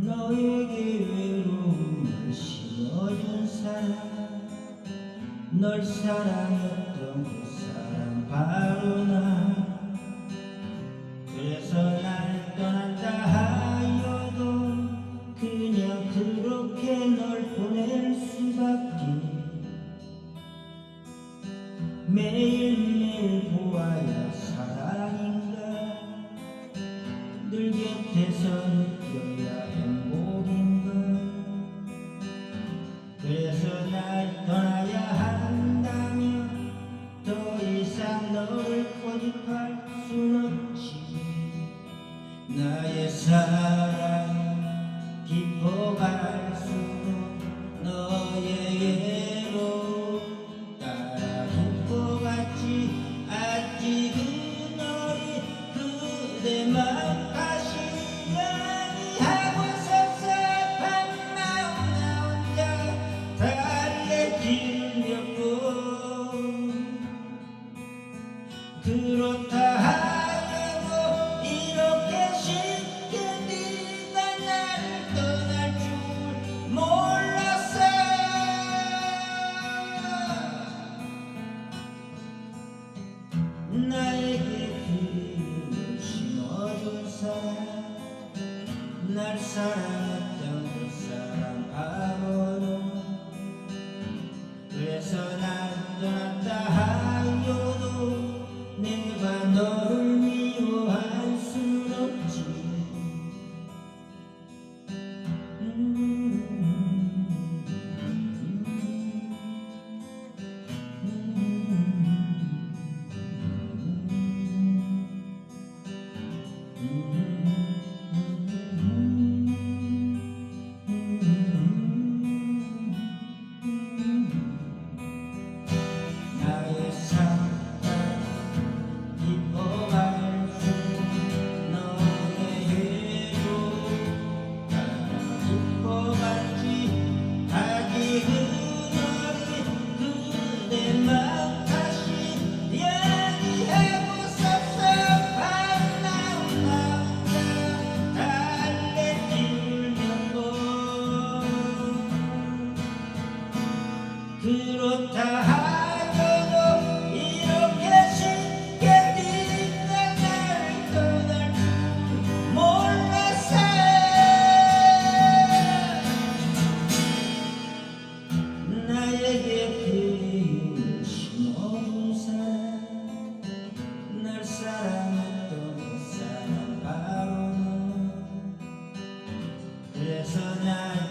너에게 외로움을 심어준 사람 널 사랑했던 그 사람 바로 나. 그래서 날 떠났다 하여도 그냥 그렇게 널 보낼 수밖에. 매일매일 보아야 사랑인가? 늘 곁에서 고집할 순 없지 나의 사랑 깊어갈수록 너에게로 따라 깊어갔지 아직은 어린 그대 맘 날사 그렇다 하여도 이렇게 쉽게 네가 나를 떠날 줄 몰랐어. 나에게 사람 날 사랑했던 그 사람 바로 너 그래서 날